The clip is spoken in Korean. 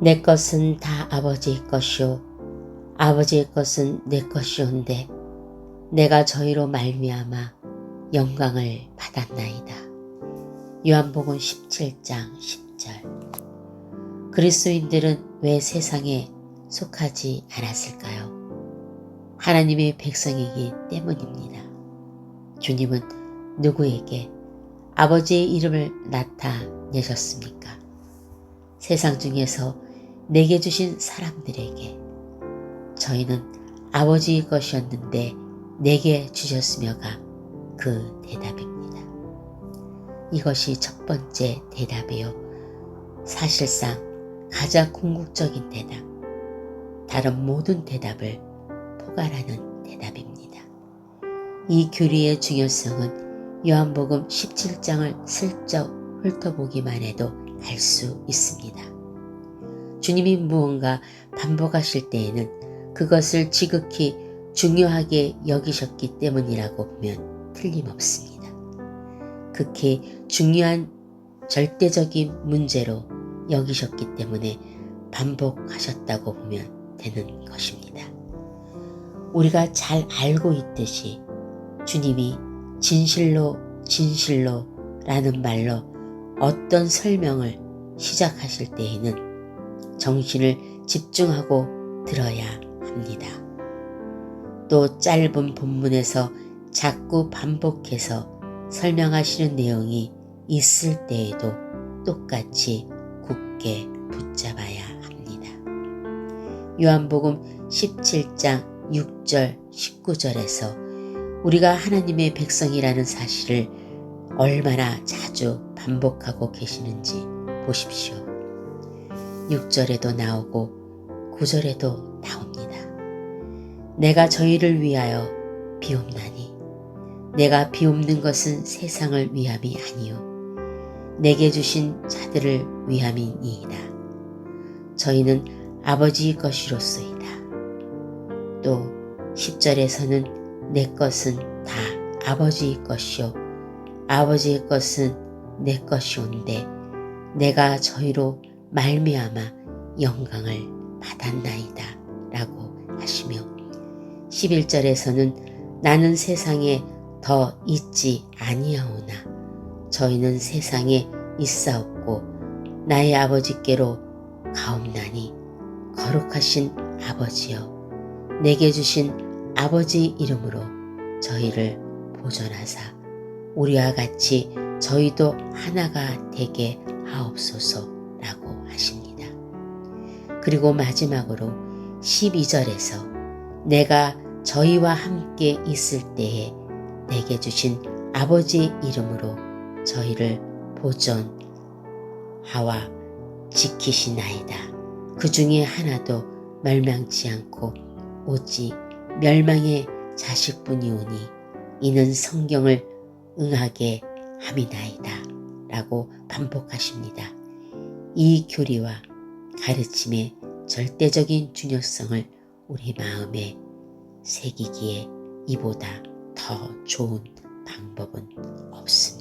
내 것은 다 아버지의 것이요 아버지의 것은 내 것이온데 내가 저희로 말미암아 영광을 받았나이다. 요한복음 17장 10절 그리스도인들은 왜 세상에 속하지 않았을까요? 하나님의 백성이기 때문입니다. 주님은 누구에게 아버지의 이름을 나타내셨습니까? 세상 중에서 내게 주신 사람들에게 저희는 아버지의 것이었는데 내게 주셨으며가 그 대답입니다. 이것이 첫 번째 대답이요. 사실상 가장 궁극적인 대답, 다른 모든 대답을 포괄하는 대답입니다. 이 교리의 중요성은 요한복음 17장을 슬쩍 훑어보기만 해도 알 수 있습니다. 주님이 무언가 반복하실 때에는 그것을 지극히 중요하게 여기셨기 때문이라고 보면 틀림없습니다. 극히 중요한 절대적인 문제로 여기셨기 때문에 반복하셨다고 보면 되는 것입니다. 우리가 잘 알고 있듯이 주님이 진실로 진실로 라는 말로 어떤 설명을 시작하실 때에는 정신을 집중하고 들어야 합니다. 또 짧은 본문에서 자꾸 반복해서 설명하시는 내용이 있을 때에도 똑같이 굳게 붙잡아야 합니다. 요한복음 17장 6절, 19절에서 우리가 하나님의 백성이라는 사실을 얼마나 자주 반복하고 계시는지 보십시오. 6절에도 나오고 9절에도 나옵니다. 내가 저희를 위하여 비옵나니 내가 비옵는 것은 세상을 위함이 아니요 내게 주신 자들을 위함이니이다. 저희는 아버지의 것이로소이다. 또 10절에서는 내 것은 다 아버지의 것이요 아버지의 것은 내 것이온데 내가 저희로 말미암아 영광을 받았나이다 라고 하시며 11절에서는 나는 세상에 더 있지 아니하오나 저희는 세상에 있사옵고 나의 아버지께로 가옵나니 거룩하신 아버지여 내게 주신 아버지 이름으로 저희를 보존하사 우리와 같이 저희도 하나가 되게 하십니다. 그리고 마지막으로 12절에서 내가 저희와 함께 있을 때에 내게 주신 아버지 이름으로 저희를 보존하와 지키시나이다. 그 중에 하나도 멸망치 않고 오직 멸망의 자식뿐이오니 이는 성경을 응하게 함이나이다. 라고 반복하십니다. 이 교리와 가르침의 절대적인 중요성을 우리 마음에 새기기에 이보다 더 좋은 방법은 없습니다.